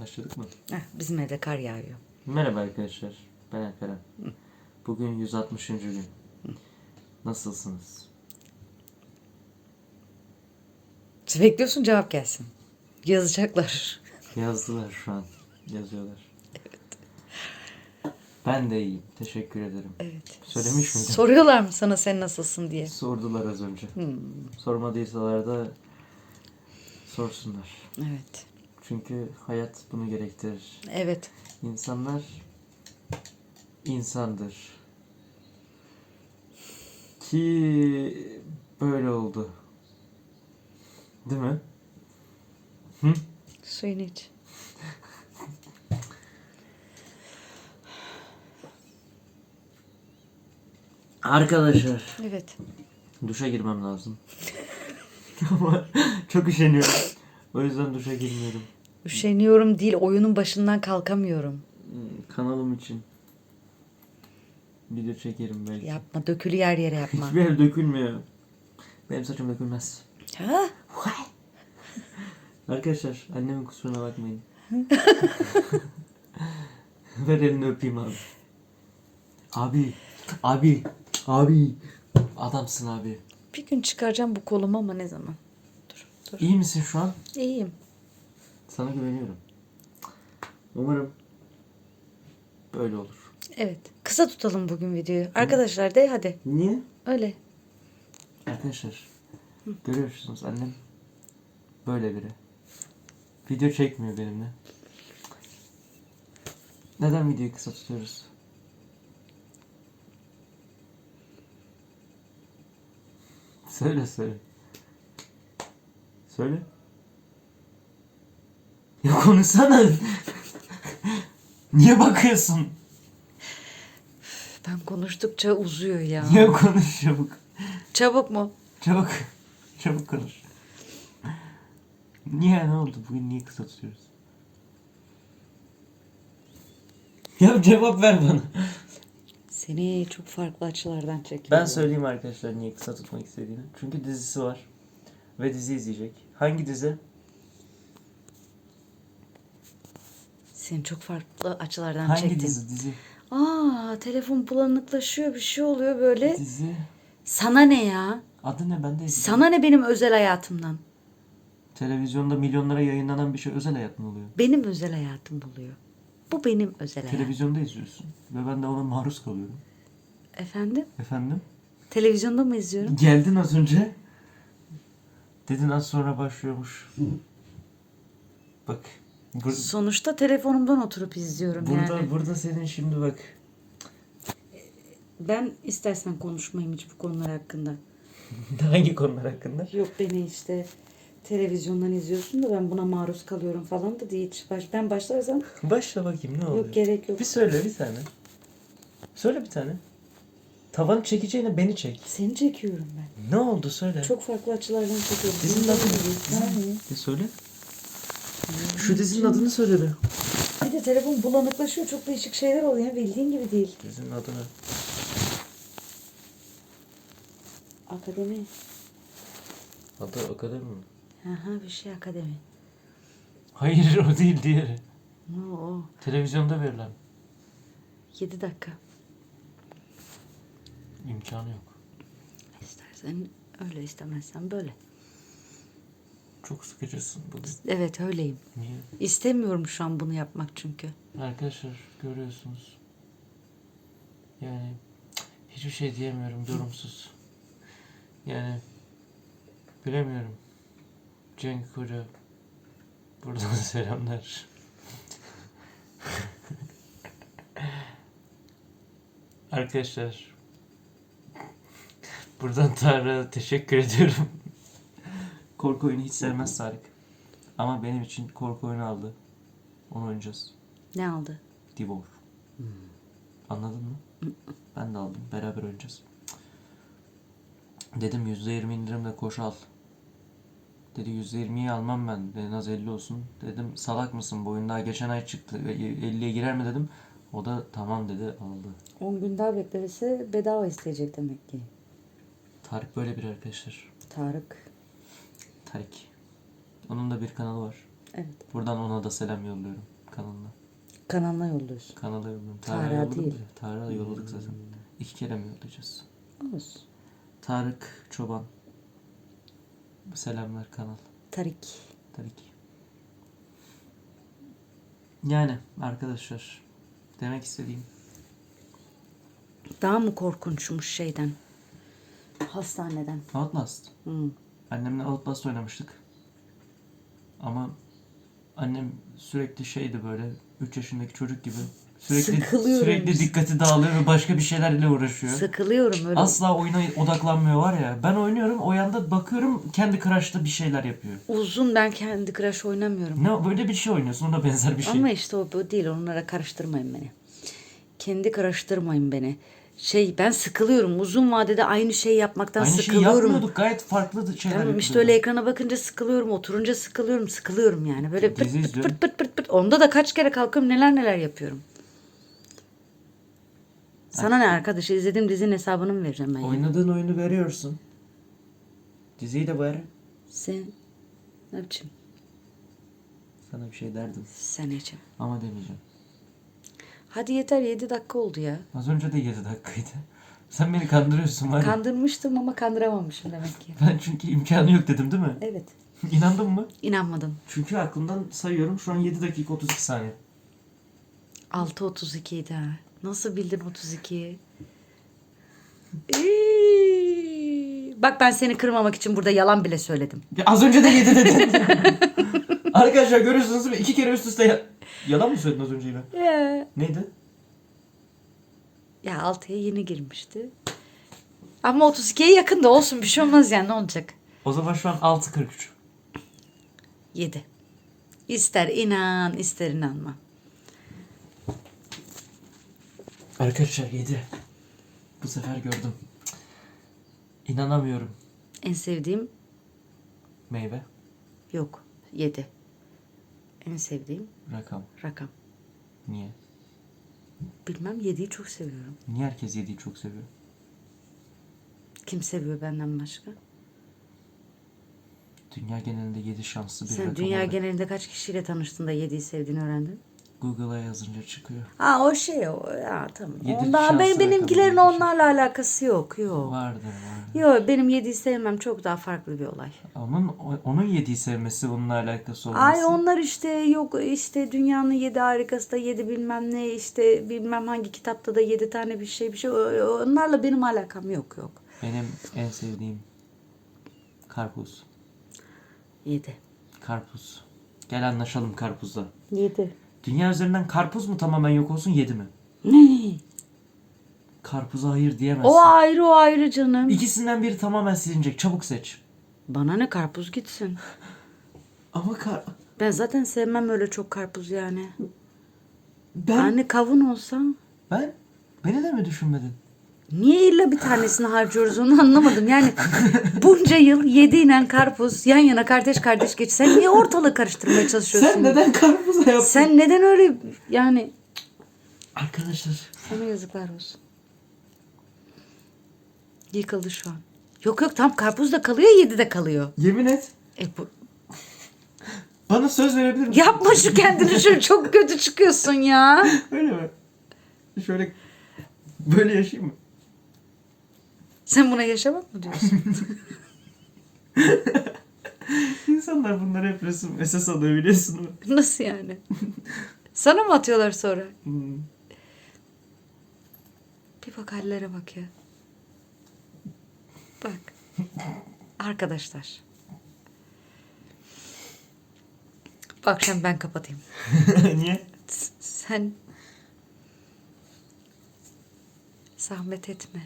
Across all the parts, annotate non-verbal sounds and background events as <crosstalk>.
Başladık mı? Heh, bizim evde kar yağıyor. Merhaba arkadaşlar. Ben Alperen. Bugün 160. gün. Nasılsınız? Bekliyorsun cevap gelsin. Yazacaklar. Yazdılar şu an. Yazıyorlar. Ben de iyiyim. Teşekkür ederim. Evet. Söylemiş miydim? Soruyorlar mı sana sen nasılsın diye. Sordular az önce. Hmm, Sormadıysalar da sorsunlar. evet. Çünkü hayat bunu gerektirir. Evet. İnsanlar insandır. Ki böyle oldu. Değil mi? Hı? Suyunu iç. Arkadaşlar. Evet. Duşa girmem lazım. <laughs> Ama çok üşeniyorum. O yüzden duşa girmiyorum. Üşeniyorum değil oyunun başından kalkamıyorum. Hmm, Kanalım için. Video çekerim belki. Yapma dökülü yer yere yapma. Hiçbir yer dökülmüyor. Benim saçım dökülmez. ha? Arkadaşlar annemin kusuruna bakmayın. <laughs> Ver elini öpeyim abi. Abi. Abi. Abi. Adamsın abi. Bir gün çıkaracağım bu kolumu ama ne zaman? Dur dur. İyi misin şu an? İyiyim. Sana güveniyorum. Umarım böyle olur. Evet. Kısa tutalım bugün videoyu. Arkadaşlar de hadi. Niye? Öyle. Arkadaşlar görüyorsunuz annem böyle biri. Video çekmiyor benimle. Neden videoyu kısa tutuyoruz? Söyle söyle. Söyle. Konuşsana. Niye bakıyorsun? Ben konuştukça uzuyor ya. Niye konuş çabuk. Çabuk mu? Çabuk. Çabuk konuş. Niye ne oldu? Bugün niye kısa tutuyoruz? Ya cevap ver bana. Seni çok farklı açılardan çekiyor. Ben söyleyeyim arkadaşlar niye kısa tutmak istediğini. Çünkü dizisi var. Ve dizi izleyecek. Hangi dizi? Seni çok farklı açılardan Hangi çektim. dizi? Dizi. Aa telefon bulanıklaşıyor bir şey oluyor böyle. Dizi. Sana ne ya? Adı ne? Ben de Sana ne benim özel hayatımdan? Televizyonda milyonlara yayınlanan bir şey özel hayat mı oluyor? Benim özel hayatım buluyor. Bu benim özel hayatım. Televizyonda izliyorsun. Ve ben de ona maruz kalıyorum. Efendim? Efendim? Televizyonda mı izliyorum? Geldin az önce. Dedin az sonra başlıyormuş. Bak. Bur- Sonuçta telefonumdan oturup izliyorum burada yani. burada senin şimdi bak. Ben istersen konuşmayayım hiç bu konular hakkında. <laughs> Hangi konular hakkında? Yok beni işte televizyondan izliyorsun da ben buna maruz kalıyorum falan da değil. Hiç baş, ben başlarsam Başla bakayım ne oluyor? yok gerek yok. Bir söyle bir tane. Söyle bir tane. Tavanı çekeceğine beni çek. Seni çekiyorum ben. Ne oldu söyle. Çok farklı açılardan çekiyorum. Adı ne? Yani. De söyle. Şu dizinin adını söyle be. Bir de telefon bulanıklaşıyor. Çok değişik şeyler oluyor. Bildiğin gibi değil. Dizinin adını. Akademi. Adı akademi mi? Aha bir şey akademi. Hayır o değil diğeri. Ne o? Televizyonda verilen. 7 dakika. İmkanı yok. İstersen öyle istemezsen böyle. Çok sıkıcısın bugün. Evet öyleyim. Niye? İstemiyorum şu an bunu yapmak çünkü. Arkadaşlar görüyorsunuz. Yani hiçbir şey diyemiyorum yorumsuz. Yani bilemiyorum. Cenk Hoca buradan <laughs> selamlar. Arkadaşlar buradan Tarık'a teşekkür ediyorum. Korku oyunu hiç sevmez Tarık. Ama benim için korku oyunu aldı. Onu oynayacağız. Ne aldı? Divor. Anladın mı? Ben de aldım. Beraber oynayacağız. Dedim %20 indirimle koş al. Dedi %20'yi almam ben. En az 50 olsun. Dedim salak mısın bu oyun daha geçen ay çıktı. E, 50'ye girer mi dedim. O da tamam dedi aldı. 10 gün daha beklerse bedava isteyecek demek ki. Tarık böyle bir arkadaşlar. Tarık. Tarık. Onun da bir kanalı var. Evet. Buradan ona da selam yolluyorum kanalına. Kanalına yolluyorsun. Kanala yolluyorum. Tarık'a Tarık'a yolladım değil. Tarık'a da yolladık zaten. İki kere mi yollayacağız? Olsun. Tarık Çoban. Selamlar kanal. Tarik. Tabii ki. Yani arkadaşlar demek istediğim Daha mı korkunçmuş şeyden? Hastaneden. Outlast. Hı. Annemle Outlast oynamıştık. Ama annem sürekli şeydi böyle 3 yaşındaki çocuk gibi. Sürekli Sıkılıyorum. sürekli dikkati dağılıyor ve başka bir şeylerle uğraşıyor. Sıkılıyorum öyle. Asla oyuna odaklanmıyor var ya. Ben oynuyorum o yanda bakıyorum kendi Crush'ta bir şeyler yapıyor. Uzun ben kendi Crush oynamıyorum. Ne böyle bir şey oynuyorsun ona benzer bir şey. Ama işte o bu değil. Onlara karıştırmayın beni. Kendi karıştırmayın beni. Şey ben sıkılıyorum. Uzun vadede aynı şey yapmaktan Aynı şeyi sıkılıyorum. yapmıyorduk gayet farklı şeyler Tamam işte öyle ekrana bakınca sıkılıyorum. Oturunca sıkılıyorum. Sıkılıyorum yani. Böyle pırt Dizi pırt izliyorum. pırt pırt pırt pırt. Onda da kaç kere kalkıyorum neler neler yapıyorum. Sana ne arkadaş? İzlediğim dizinin hesabını mı vereceğim ben? ya? Oynadığın oyunu veriyorsun. Diziyi de ver. Sen ne biçim? Sana bir şey derdim. Sen Ece. Ama demeyeceğim. Hadi yeter 7 dakika oldu ya. Az önce de 7 dakikaydı. Sen beni kandırıyorsun var ya. Kandırmıştım ama kandıramamışım demek ki. <laughs> Ben çünkü imkanı yok dedim değil mi? Evet. <laughs> İnandın mı? İnanmadım. Çünkü aklımdan sayıyorum şu an 7 dakika 32 saniye. 6.32 idi ha. Nasıl bildin 32'yi? Eee. <laughs> Bak ben seni kırmamak için burada yalan bile söyledim. Ya az önce de 7 dedin. Arkadaşlar görüyorsunuz değil mi? İki kere üst üste ya- Yalan mı söyledin az önce yine? Ya, Neydi? ya 6'ya yeni girmişti. Ama 32'ye yakın da olsun bir şey olmaz yani ne olacak? O zaman şu an 6.43. 7. İster inan ister inanma. Arkadaşlar 7. Bu sefer gördüm. İnanamıyorum. En sevdiğim Meyve, yok 7. En sevdiğim rakam. rakam. Niye? Bilmem 7'yi çok seviyorum. Niye herkes 7'yi çok seviyor? Kim seviyor benden başka? Dünya genelinde 7 şanslı bir Sen rakam dünya olarak genelinde kaç kişiyle tanıştın da 7'yi sevdiğini öğrendin? Google'a yazınca çıkıyor. Ha o şey o ya tamam. Yedi Ondan benim benimkilerin onlarla alakası yok. Yok. Vardır vardır. Yok benim 7'yi sevmem çok daha farklı bir olay. Onun onun 7'yi sevmesi onunla alakası olması. Ay onlar işte yok işte dünyanın yedi harikası da yedi bilmem ne işte bilmem hangi kitapta da yedi tane bir şey bir şey onlarla benim alakam yok yok. Benim en sevdiğim karpuz. Yedi. Karpuz. Gel anlaşalım karpuzda. Yedi. Dünya üzerinden karpuz mu tamamen yok olsun 7 mi? Ne? Karpuza hayır diyemezsin. O ayrı o ayrı canım. İkisinden biri tamamen silinecek. Çabuk seç. Bana ne karpuz gitsin. <laughs> Ama kar... Ben zaten sevmem öyle çok karpuz yani. Ben... Anne kavun olsa Ben... Beni de mi düşünmedin? Niye illa bir tanesini harcıyoruz onu anlamadım. Yani <laughs> bunca yıl yediğinen karpuz yan yana kardeş kardeş geç. Sen niye ortalığı karıştırmaya çalışıyorsun? Sen neden karpuza yaptın? Sen neden öyle yani Arkadaşlar... sana yazıklar olsun. Yıkıldı şu an. Yok yok tam karpuz da kalıyor yedi de kalıyor. Yemin et. E bu, Bana söz verebilir misin? yapma şu kendini şöyle çok kötü çıkıyorsun ya. <laughs> Öyle mi? Şöyle... Böyle yaşayayım mı? Sen buna yaşamak mı diyorsun? <laughs> İnsanlar bunları hep resim esas alıyor biliyorsun mi? Nasıl yani? Sana mı atıyorlar sonra? Hmm. Bir bak hallere bak ya. Bak. Arkadaşlar. Bu akşam ben kapatayım. <laughs> Niye? S- Sen zahmet etme.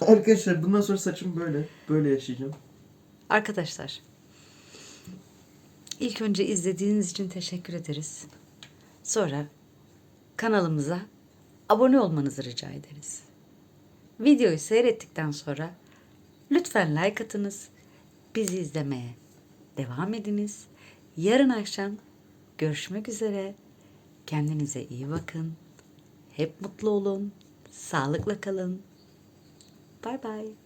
Arkadaşlar bundan sonra saçım böyle. Böyle yaşayacağım. Arkadaşlar. ilk önce izlediğiniz için teşekkür ederiz. Sonra kanalımıza abone olmanızı rica ederiz. Videoyu seyrettikten sonra lütfen like atınız. Bizi izlemeye devam ediniz. Yarın akşam görüşmek üzere. Kendinize iyi bakın. Hep mutlu olun. Sağlıkla kalın. Bye bye.